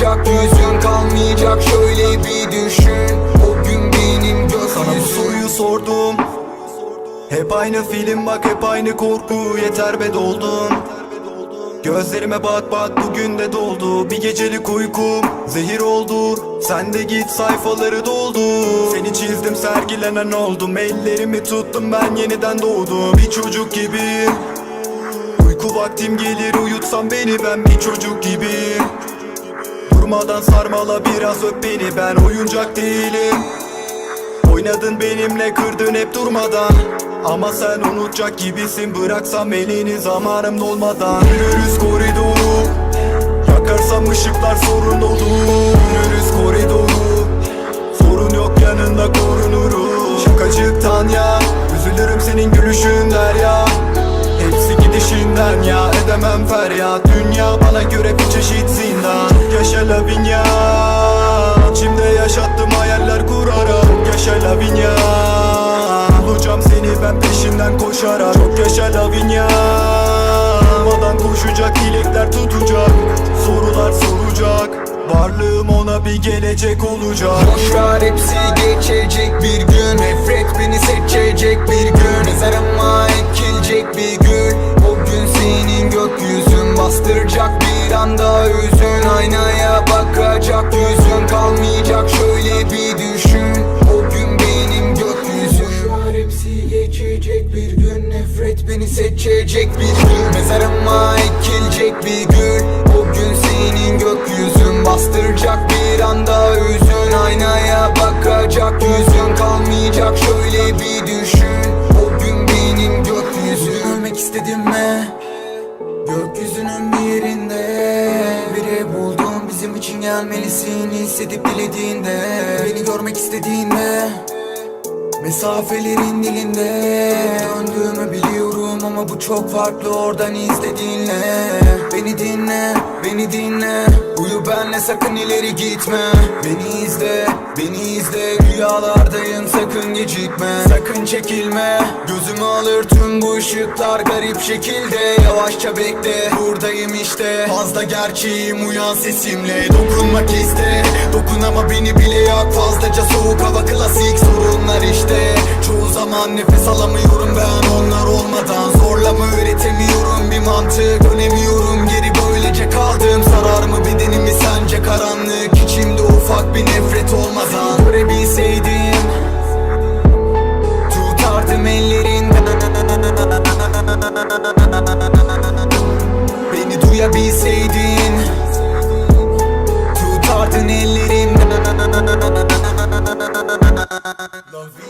bakacak yüzün kalmayacak. Şöyle bir düşün. O gün benim Sana bu soruyu sordum. Hep aynı film bak hep aynı korku. Yeter be doldun. Gözlerime bak bak bugün de doldu. Bir gecelik uykum zehir oldu. Sen de git sayfaları doldu. Seni çizdim sergilenen oldum. Ellerimi tuttum ben yeniden doğdum. Bir çocuk gibiyim Uyku vaktim gelir uyutsam beni ben bir çocuk gibiyim Durmadan sarmala biraz öp beni ben oyuncak değilim. Oynadın benimle kırdın hep durmadan. Ama sen unutacak gibisin Bıraksam elini zamanım dolmadan. Yürürüz koridoru Yakarsam ışıklar sorun olur. Yürürüz koridoru Sorun yok yanında korunurum. Şakacıktan ya Üzülürüm senin gülüşün ya Hepsi gidişinden ya Edemem feryat. Dünya bana göre bir çeşit Lavinia. Bulacağım seni ben peşinden koşarak. Çok yaşa Lavinia. Durmadan koşacak dilekler tutacak. Sorular soracak. Varlığım ona bir gelecek olacak. Boşver hepsi geçecek bir gün. Nefret beni seçecek bir gün. Mezarıma ekilecek bir kalmayacak Şöyle bir düşün. O gün benim gökyüzüm Ölmek istedim mi? Gökyüzünün bir yerinde. Biri buldum bizim için gelmelisin. Hissedip dilediğinde. Beni görmek istediğinde Mesafelerin dilinde Döndüğümü biliyorum ama bu çok farklı. Oradan izlediğinle Beni dinle, beni dinle. Uyu benle sakın ileri gitme. Beni izle, beni izle. Rüyalardayım sakın gecikme. Sakın çekilme. Gözümü alır tüm bu ışıklar garip şekilde. Yavaşça bekle Buradayım işte. Fazla gerçeğim uyan sesimle. Dokunmak iste. Dokun ama beni bile yak. Fazlaca soğuk hava zaman nefes alamıyorum ben onlar olmadan. Zorlama üretemiyorum bir mantık Dönemiyorum geri böylece kaldım Sarar mı bedenimi sence karanlık? İçimde ufak bir nefret olmadan. Görebilseydim Tutardım ellerinden. Beni duyabilseydin Tutardın ellerimden Boşver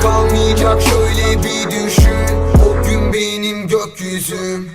kalmayacak. Şöyle bir düşün. O gün benim gökyüzüm.